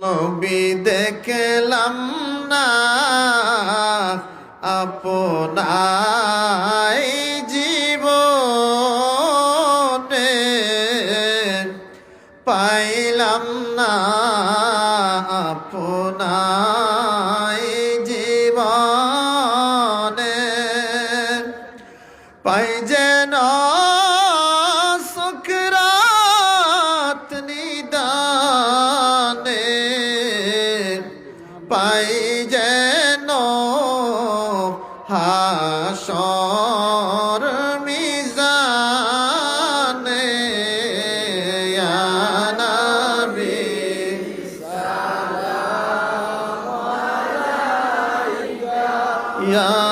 নবী দেখলাম না আপনাই জীবনে পাইলাম না আপনাই জীবনে পাই যেন হাসর মিজানে আনাবি সালাম আলাইকা ইয়া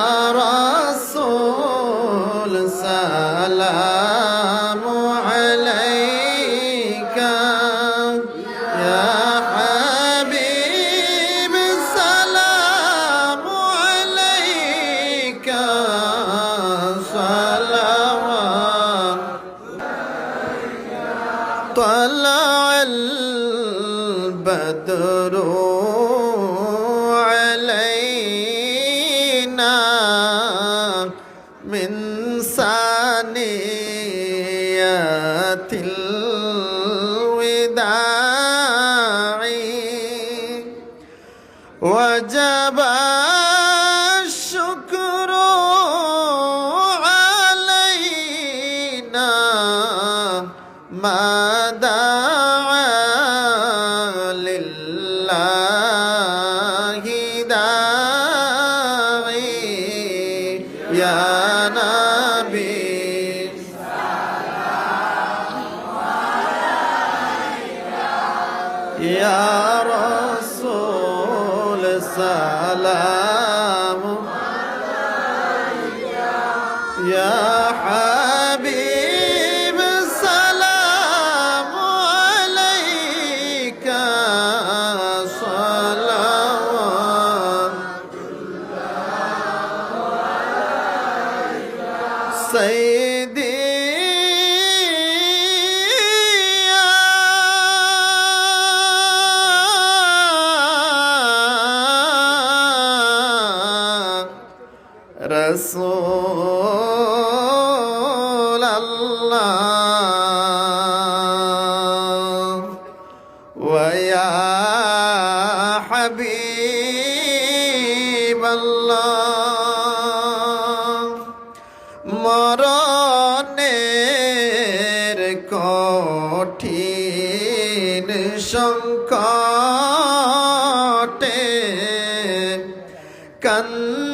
الوداع وجب الشكر علينا ما دعا لله داعي يا نبي يا رسول سلام রসোল ওয়া হাবিব মরণের কঠিন সংকটে কান্দ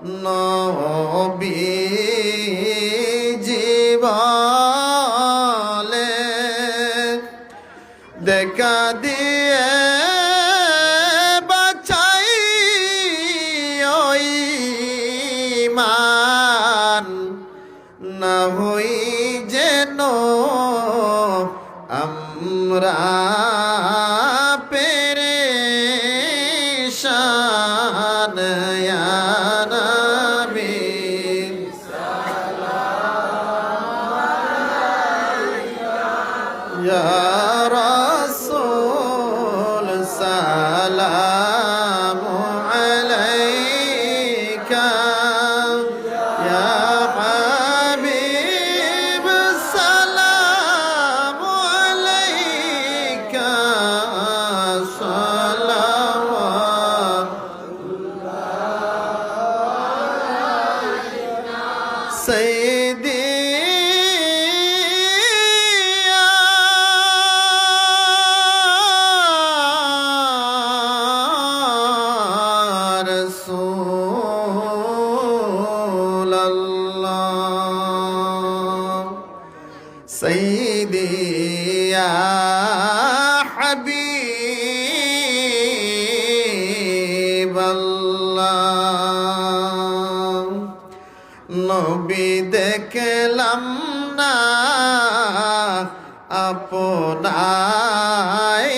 নবী জীবলে দেখা দিয়ে বাছাই ওই মান না হই যেন আমরা يا سيدي يا حبيب الله নবী দেখলাম না আপনাই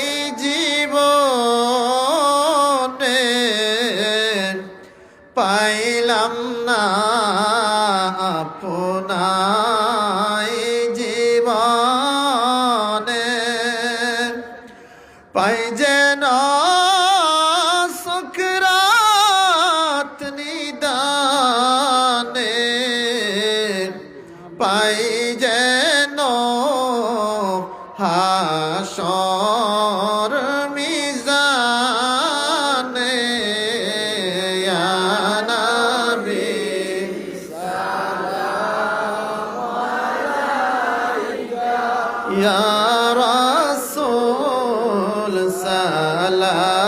পাই যেন সুকরাত নিদানে। পাই আল্লাহ